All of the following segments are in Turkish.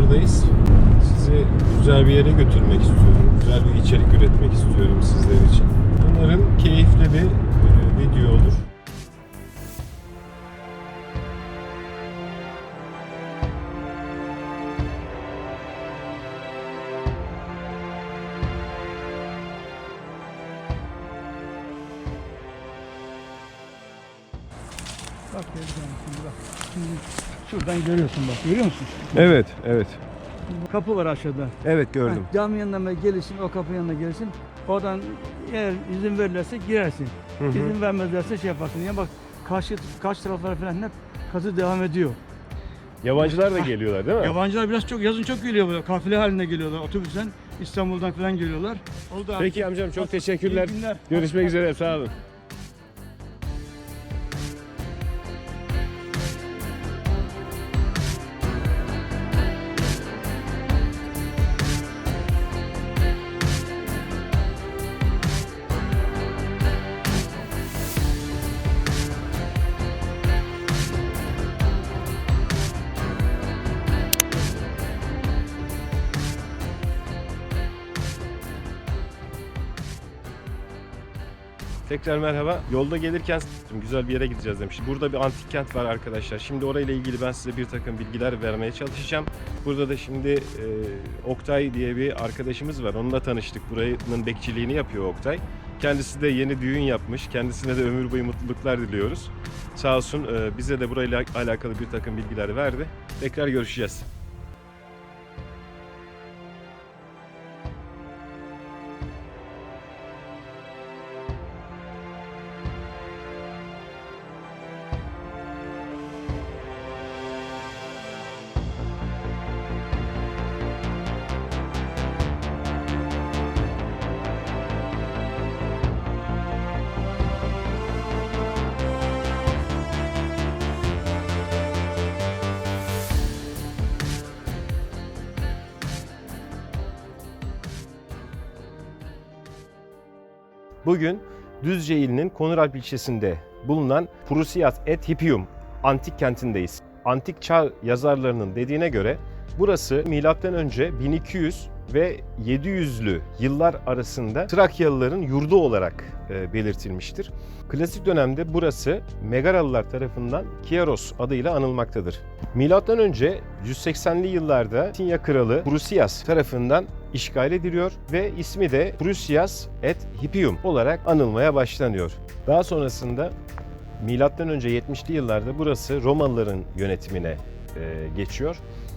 yollardayız. Sizi güzel bir yere götürmek istiyorum. Güzel bir içerik üretmek istiyorum sizler için. Umarım keyifli bir e, video olur. Bak geleceğim şimdi bak. Şimdi şuradan görüyorsun bak görüyor musun? Evet, evet. Kapı var aşağıda. Evet Ha, cami yanına gelirsin o kapı yanına gelirsin. Oradan eğer izin verirlerse girersin. Hı hı. İzin vermezlerse şey yaparsın. Ya bak karşı karşı taraflara falan hep kazı devam ediyor. Yabancılar da geliyorlar değil mi? Yabancılar biraz çok yazın çok geliyor böyle. Kafile halinde geliyorlar otobüsten. İstanbul'dan falan geliyorlar. O da Peki amcam çok teşekkürler. Görüşmek üzere sağ olun. Tekrar merhaba. Yolda gelirken s**tim, güzel bir yere gideceğiz demiştim. Burada bir antik kent var arkadaşlar. Şimdi orayla ilgili ben size bir takım bilgiler vermeye çalışacağım. Burada da şimdi e, Oktay diye bir arkadaşımız var. Onunla tanıştık. Buranın bekçiliğini yapıyor Oktay. Kendisi de yeni düğün yapmış. Kendisine de ömür boyu mutluluklar diliyoruz. Sağ olsun e, bize de burayla alakalı bir takım bilgiler verdi. Tekrar görüşeceğiz. Bugün Düzce ilinin Konuralp ilçesinde bulunan Prusias et Hippium antik kentindeyiz. Antik çağ yazarlarının dediğine göre burası milattan önce 1200 ve 700'lü yıllar arasında Trakyalıların yurdu olarak e, belirtilmiştir. Klasik dönemde burası Megaralılar tarafından Kiaros adıyla anılmaktadır. Milattan önce 180'li yıllarda Tinya kralı Prusias tarafından işgal ediliyor ve ismi de Prusias et Hippium olarak anılmaya başlanıyor. Daha sonrasında milattan önce 70'li yıllarda burası Romalıların yönetimine e, geçiyor.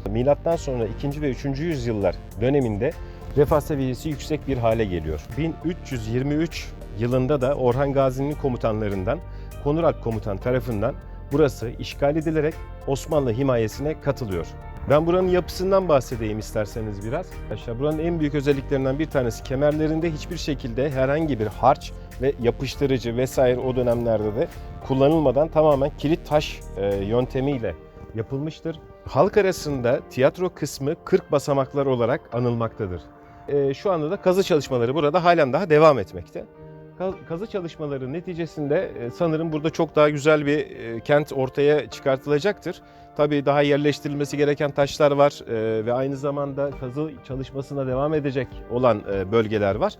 Milattan sonra 2. ve 3. yüzyıllar döneminde refah seviyesi yüksek bir hale geliyor. 1323 yılında da Orhan Gazi'nin komutanlarından Konuralp komutan tarafından burası işgal edilerek Osmanlı himayesine katılıyor. Ben buranın yapısından bahsedeyim isterseniz biraz. Arkadaşlar buranın en büyük özelliklerinden bir tanesi kemerlerinde hiçbir şekilde herhangi bir harç ve yapıştırıcı vesaire o dönemlerde de kullanılmadan tamamen kilit taş e, yöntemiyle yapılmıştır. Halk arasında tiyatro kısmı 40 basamaklar olarak anılmaktadır. E, şu anda da kazı çalışmaları burada halen daha devam etmekte. Kaz- Kazı çalışmaları neticesinde e, sanırım burada çok daha güzel bir e, kent ortaya çıkartılacaktır. Tabii daha yerleştirilmesi gereken taşlar var e, ve aynı zamanda kazı çalışmasına devam edecek olan bölgeler var.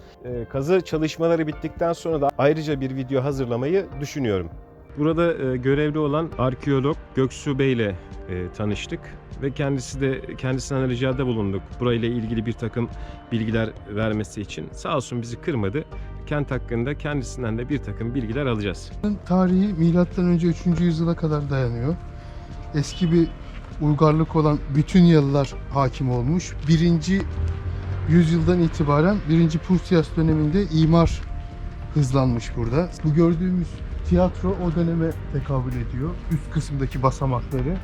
Kazı çalışmaları bittikten sonra da ayrıca bir video hazırlamayı düşünüyorum. Burada e, görevli olan arkeolog Göksu Bey ile e, tanıştık ve kendisi de kendisinden ricada bulunduk. Burayla ilgili bir takım bilgiler vermesi için. Sağ olsun bizi kırmadı. Kent hakkında kendisinden de bir takım bilgiler alacağız. Tarihi milattan önce 3. yüzyıla kadar dayanıyor. Eski bir uygarlık olan bütün yalılar hakim olmuş. 1. yüzyıldan itibaren 1. Prusias döneminde imar hızlanmış burada. Bu gördüğümüz tiyatro o döneme tekabül ediyor. Üst kısımdaki basamakları,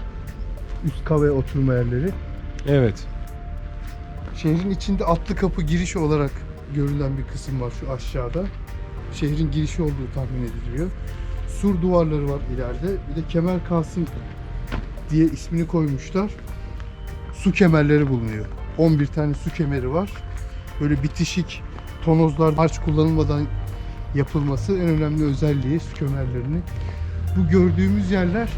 üst kave oturma yerleri. Evet. Şehrin içinde atlı kapı girişi olarak görülen bir kısım var şu aşağıda. Şehrin girişi olduğu tahmin ediliyor. Sur duvarları var ileride. Bir de kemer kalsın diye ismini koymuşlar. Su kemerleri bulunuyor. 11 tane su kemeri var. Böyle bitişik tonozlar harç kullanılmadan yapılması en önemli özelliği su kemerlerini. Bu gördüğümüz yerler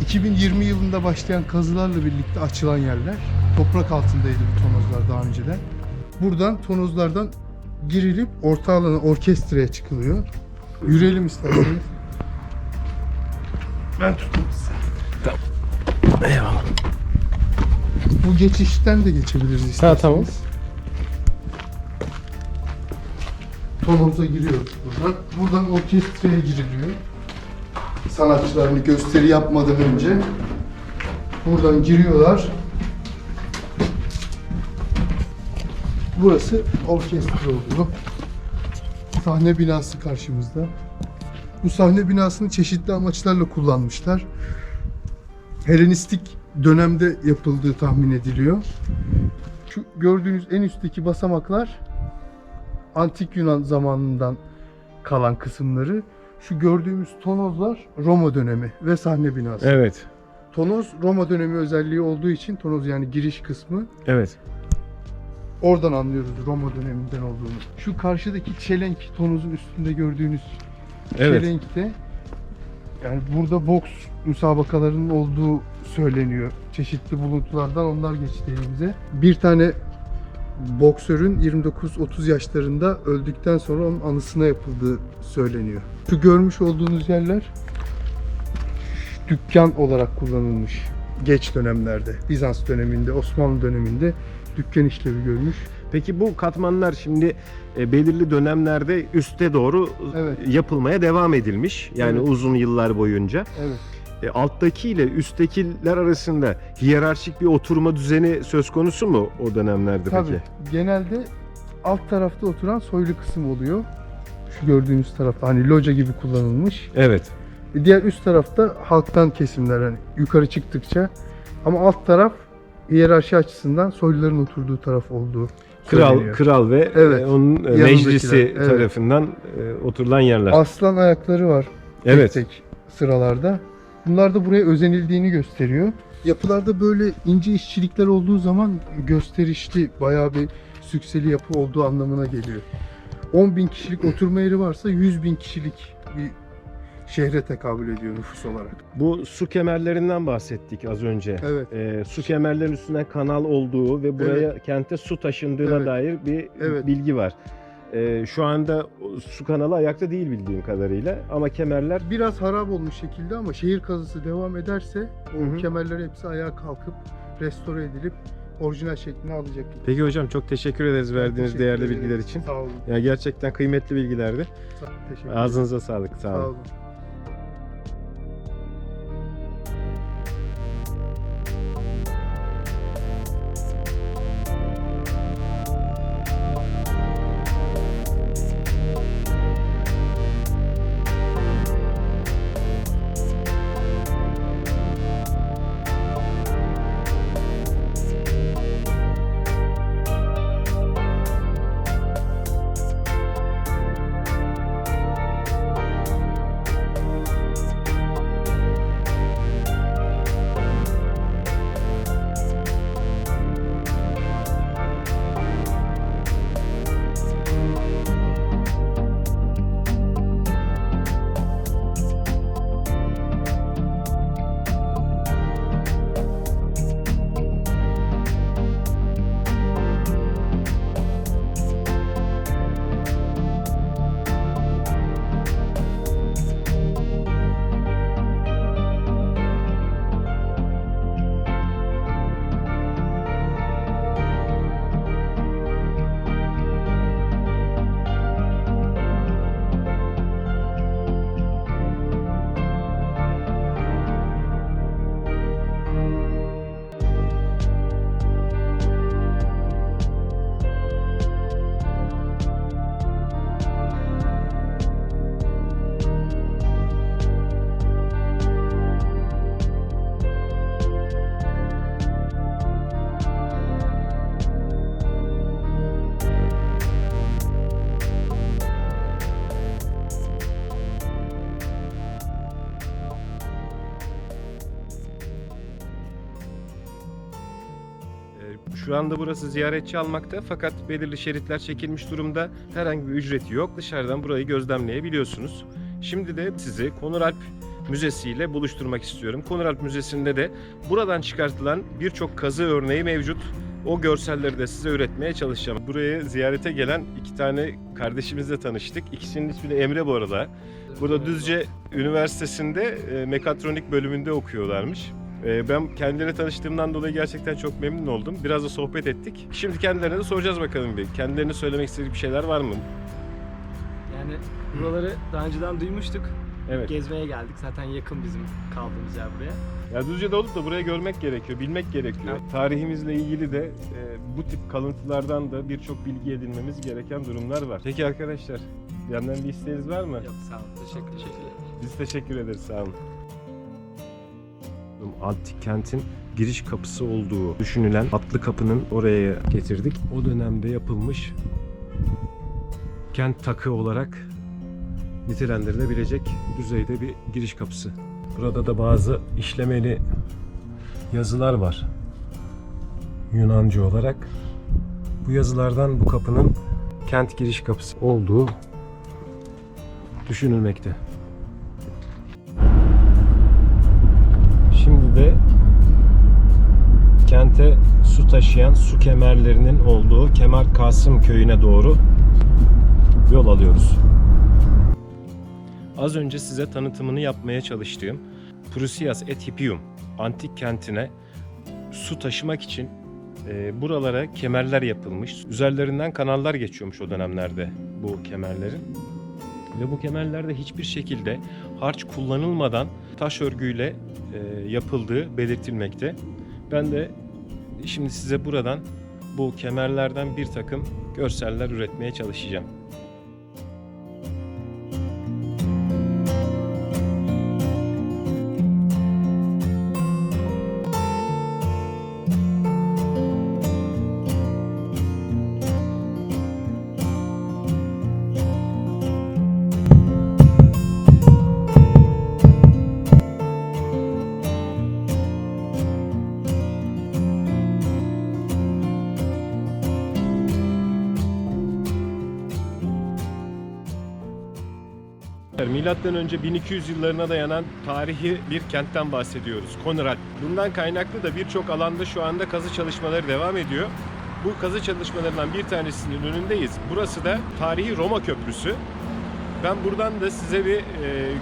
2020 yılında başlayan kazılarla birlikte açılan yerler. Toprak altındaydı bu tonozlar daha önceden. Buradan tonozlardan girilip orta alana orkestraya çıkılıyor. Yürüyelim isterseniz. Ben tutayım size. Eyvallah. Bu geçişten de geçebiliriz isterseniz. tamam. Tonoza giriyoruz buradan. Buradan orkestraya giriliyor. Sanatçılarını gösteri yapmadan önce buradan giriyorlar. Burası orkestra oluyor. Sahne binası karşımızda. Bu sahne binasını çeşitli amaçlarla kullanmışlar. Helenistik dönemde yapıldığı tahmin ediliyor. Şu gördüğünüz en üstteki basamaklar Antik Yunan zamanından kalan kısımları. Şu gördüğümüz tonozlar Roma dönemi ve sahne binası. Evet. Tonoz Roma dönemi özelliği olduğu için tonoz yani giriş kısmı Evet. oradan anlıyoruz Roma döneminden olduğunu. Şu karşıdaki çelenk tonozun üstünde gördüğünüz Evet. çelenkte yani burada boks müsabakalarının olduğu söyleniyor. Çeşitli buluntulardan onlar geçti elimize. Bir tane boksörün 29-30 yaşlarında öldükten sonra onun anısına yapıldığı söyleniyor. Şu görmüş olduğunuz yerler dükkan olarak kullanılmış geç dönemlerde. Bizans döneminde, Osmanlı döneminde dükkan işlevi görmüş. Peki bu katmanlar şimdi e, belirli dönemlerde üste doğru Evet. yapılmaya devam edilmiş. Yani Evet. uzun yıllar boyunca. Evet. E, alttaki ile üsttekiler arasında hiyerarşik bir oturma düzeni söz konusu mu o dönemlerde Tabii. peki? Genelde alt tarafta oturan soylu kısım oluyor. Şu gördüğünüz tarafta hani loca gibi kullanılmış. Evet. E, Diğer üst tarafta halktan kesimler hani yukarı çıktıkça ama alt taraf hiyerarşi açısından soyluların oturduğu taraf olduğu Kral, söyleniyor. kral ve Evet. e, onun e, meclisi evet. tarafından e, oturulan yerler. Aslan ayakları var evet. tek tek sıralarda. Bunlar da buraya özenildiğini gösteriyor. Yapılarda böyle ince işçilikler olduğu zaman gösterişli, bayağı bir sükseli yapı olduğu anlamına geliyor. 10 bin kişilik oturma yeri varsa 100 bin kişilik bir şehre tekabül ediyor nüfus olarak. Bu su kemerlerinden bahsettik az önce. Evet. E, su kemerlerin üstünden kanal olduğu ve buraya kente su taşındığına Evet. dair bir Evet. bilgi var. E, şu anda su kanalı ayakta değil bildiğim kadarıyla ama kemerler Biraz harap olmuş şekilde ama şehir kazısı devam ederse o Hı hepsi ayağa kalkıp restore edilip orijinal şeklini alacak. Peki hocam çok teşekkür ederiz verdiğiniz Teşekkür değerli ederim. bilgiler için. Sağ olun. Ya gerçekten kıymetli bilgilerdi. Sağ- Teşekkür ederim. Ağzınıza sağlık. Sağ olun. Sağ olun. Ee, Şu anda burası ziyaretçi almakta fakat belirli şeritler çekilmiş durumda. Herhangi bir ücreti yok. Dışarıdan burayı gözlemleyebiliyorsunuz. Şimdi de sizi Konuralp Müzesi ile buluşturmak istiyorum. Konuralp Müzesi'nde de buradan çıkartılan birçok kazı örneği mevcut. O görselleri de size üretmeye çalışacağım. Buraya ziyarete gelen iki tane kardeşimizle tanıştık. İkisinin ismi de Emre bu arada. Burada Düzce Üniversitesi'nde e, mekatronik bölümünde okuyorlarmış. E, ben kendileriyle tanıştığımdan dolayı gerçekten çok memnun oldum. Biraz da sohbet ettik. Şimdi kendilerine de soracağız bakalım bir. Kendilerine söylemek istediği bir şeyler var mı? Yani buraları daha önceden duymuştuk. Evet. Gezmeye geldik. Zaten yakın bizim kaldığımız yer buraya. Ya Düzce'de olup da buraya görmek gerekiyor, bilmek gerekiyor. Tarihimizle ilgili de e, bu tip kalıntılardan da birçok bilgi edinmemiz gereken durumlar var. Peki arkadaşlar, benden bir isteğiniz var mı? Yok sağ olun. Teşekkür ederim. Biz teşekkür ederiz, sağ olun. Antik kentin giriş kapısı olduğu düşünülen atlı kapının oraya getirdik. O dönemde yapılmış kent takı olarak nitelendirilebilecek düzeyde bir giriş kapısı. Burada da bazı işlemeli yazılar var. Yunanca olarak. Bu yazılardan bu kapının kent giriş kapısı olduğu düşünülmekte. Şimdi de kente su taşıyan su kemerlerinin olduğu Kemer Kasım köyüne doğru yol alıyoruz. Az önce size tanıtımını yapmaya çalıştığım Prusias et Hippium antik kentine su taşımak için e, buralara kemerler yapılmış. Üzerlerinden kanallar geçiyormuş o dönemlerde bu kemerlerin. Ve bu kemerlerde hiçbir şekilde harç kullanılmadan taş örgüyle yapıldığı belirtilmekte. Ben de şimdi size buradan bu kemerlerden bir takım görseller üretmeye çalışacağım. Milattan önce 1200 yıllarına dayanan tarihi bir kentten bahsediyoruz. Konrad. Bundan kaynaklı da birçok alanda şu anda kazı çalışmaları devam ediyor. Bu kazı çalışmalarından bir tanesinin önündeyiz. Burası da tarihi Roma Köprüsü. Ben buradan da size bir e,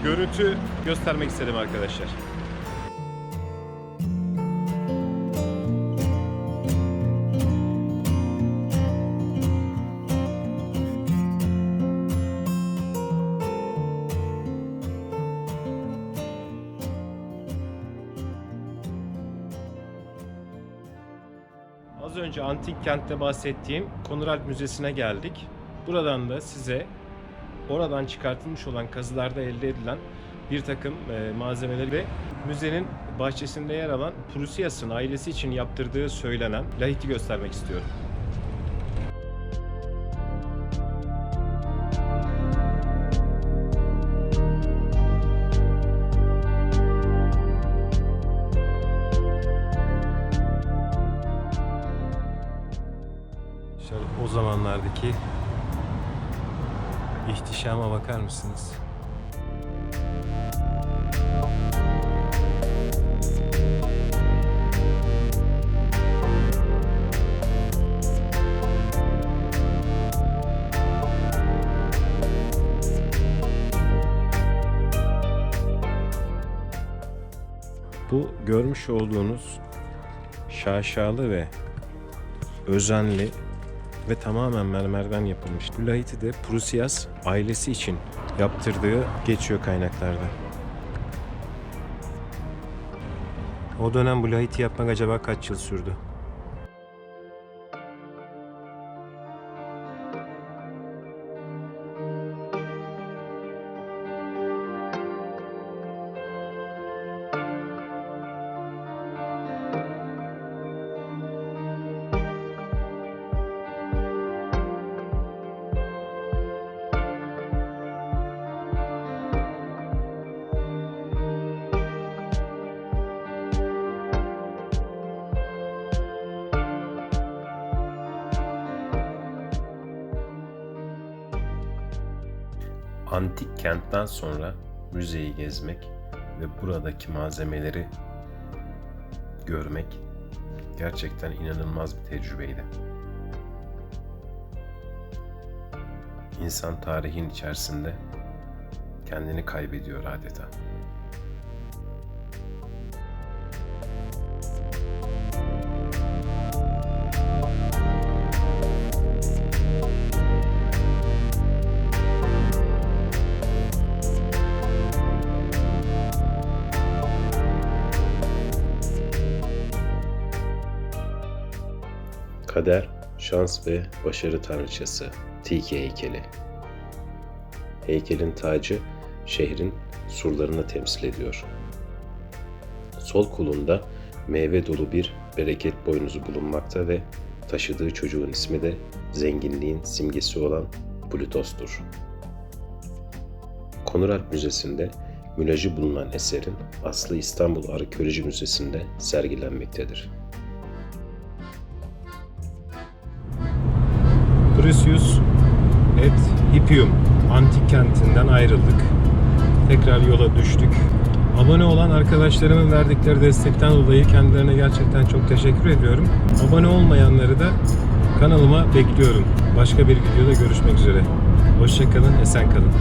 görüntü göstermek istedim arkadaşlar. Az önce antik kentte bahsettiğim Konuralp Müzesi'ne geldik. Buradan da size oradan çıkartılmış olan kazılarda elde edilen bir takım e, malzemeleri ve müzenin bahçesinde yer alan Prusias'ın ailesi için yaptırdığı söylenen lahiti göstermek istiyorum. Zamanlardaki ihtişama bakar mısınız? Bu görmüş olduğunuz şaşalı ve özenli ve tamamen mermerden yapılmış. Bu de Prusias ailesi için yaptırdığı geçiyor kaynaklarda. O dönem bu lahiti yapmak acaba kaç yıl sürdü? Antik kentten sonra müzeyi gezmek ve buradaki malzemeleri görmek gerçekten inanılmaz bir tecrübeydi. İnsan tarihin içerisinde kendini kaybediyor adeta. Kader, şans ve başarı tanrıçası Tiki heykeli. Heykelin tacı şehrin surlarını temsil ediyor. Sol kolunda meyve dolu bir bereket boynuzu bulunmakta ve taşıdığı çocuğun ismi de zenginliğin simgesi olan Plutos'tur. Konuralp Müzesi'nde mülajı bulunan eserin aslı İstanbul Arkeoloji Müzesi'nde sergilenmektedir. Precious et Hippium antik kentinden ayrıldık. Tekrar yola düştük. Abone olan arkadaşlarımın verdikleri destekten dolayı kendilerine gerçekten çok teşekkür ediyorum. Abone olmayanları da kanalıma bekliyorum. Başka bir videoda görüşmek üzere. Hoşçakalın, esen kalın.